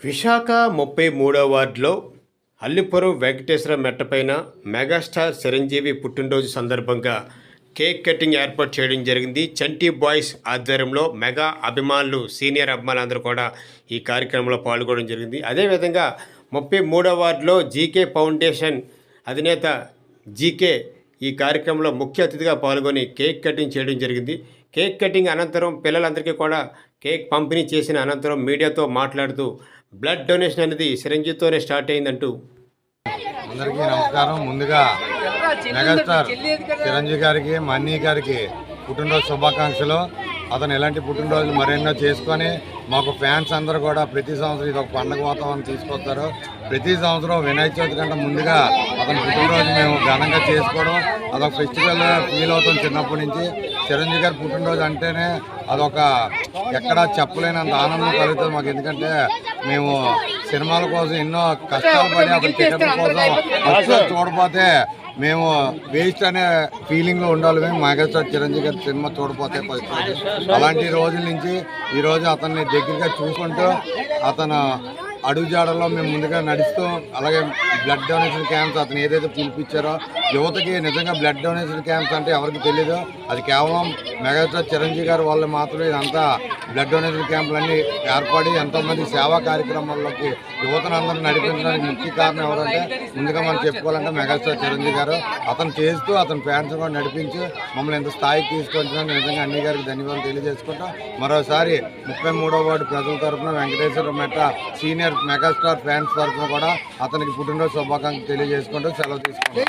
విశాఖ ముప్పై మూడో వార్డులో అల్లిపురం వెంకటేశ్వర మెట్టపైన మెగాస్టార్ చిరంజీవి పుట్టినరోజు సందర్భంగా కేక్ కటింగ్ ఏర్పాటు చేయడం జరిగింది. చంటి బాయ్స్ ఆధ్వర్యంలో మెగా అభిమానులు సీనియర్ అభిమానులందరూ కూడా ఈ కార్యక్రమంలో పాల్గొనడం జరిగింది. అదేవిధంగా ముప్పై మూడో వార్డులో జీకే ఫౌండేషన్ అధినేత జీకే ఈ కార్యక్రమంలో ముఖ్య అతిథిగా పాల్గొని కేక్ కటింగ్ చేయడం జరిగింది. కేక్ కటింగ్ అనంతరం పిల్లలందరికీ కూడా కేక్ పంపిణీ చేసిన అనంతరం మీడియాతో మాట్లాడుతూ బ్లడ్ డొనేషన్ అనేది చిరంజీవితోనే స్టార్ట్ అయిందంటూ. అందరికీ నమస్కారం. ముందుగా మెగాస్టార్ చిరంజీవి గారికి మన్నీ గారికి పుట్టినరోజు శుభాకాంక్షలు. అతను ఎలాంటి పుట్టినరోజులు మరెన్నో చేసుకొని మాకు ఫ్యాన్స్ అందరూ కూడా ప్రతి సంవత్సరం ఇది ఒక పండగ వాతావరణం తీసుకొస్తారు. ప్రతి సంవత్సరం వినాయక చవితి కంటే ముందుగా అతని పుట్టినరోజు మేము ఘనంగా చేసుకోవడం అదొక ఫెస్టివల్ ఫీల్ అవుతాం చిన్నప్పటి నుంచి. చిరంజీవి గారి పుట్టినరోజు అంటేనే అదొక ఎక్కడా చెప్పలేనంత ఆనందం కలుగుతుంది మాకు ఎందుకంటే మేము సినిమాల కోసం ఎన్నో కష్టాలు పడి అతని టికెట్ల కోసం చూడపోతే మేము వేస్ట్ అనే ఫీలింగ్లో ఉండాలి మేము మెగాస్టార్ చిరంజీవి గారి సినిమా చూడపోతే పరిస్థితి. అలాంటి రోజుల నుంచి ఈ రోజు అతన్ని దగ్గరగా చూసుకుంటూ అతను అడుగుజాడల్లో మేము ముందుగా నడుస్తూ అలాగే బ్లడ్ డొనేషన్ క్యాంప్స్ అతను ఏదైతే పిలిపించారో యువతకి నిజంగా బ్లడ్ డొనేషన్ క్యాంప్స్ అంటే ఎవరికి తెలియదు అది కేవలం మెగాస్టార్ చిరంజీవి గారు వాళ్ళు మాత్రమే ఇదంతా బ్లడ్ డొనేషన్ క్యాంపులన్నీ ఏర్పడి ఎంతోమంది సేవా కార్యక్రమాల్లోకి యువతను అందరూ నడిపించడానికి ముఖ్య కారణం ఎవరంటే ముందుగా మనం చెప్పుకోవాలంటే మెగాస్టార్ చిరంజీవి గారు. అతను చేస్తూ అతని ఫ్యాన్స్ కూడా నడిపించి మమ్మల్ని ఎంత స్థాయికి తీసుకొచ్చినా నిజంగా అన్ని గారికి ధన్యవాదాలు తెలియజేసుకుంటాం మరోసారి ముప్పై మూడో వార్డు ప్రజల తరఫున వెంకటేశ్వర మెట్ట సీనియర్ మెగాస్టార్ ఫ్యాన్స్ తరఫున కూడా అతనికి పుట్టినరోజు శుభాకాంక్షలు తెలియజేసుకుంటూ సెలవు తీసుకుంటాం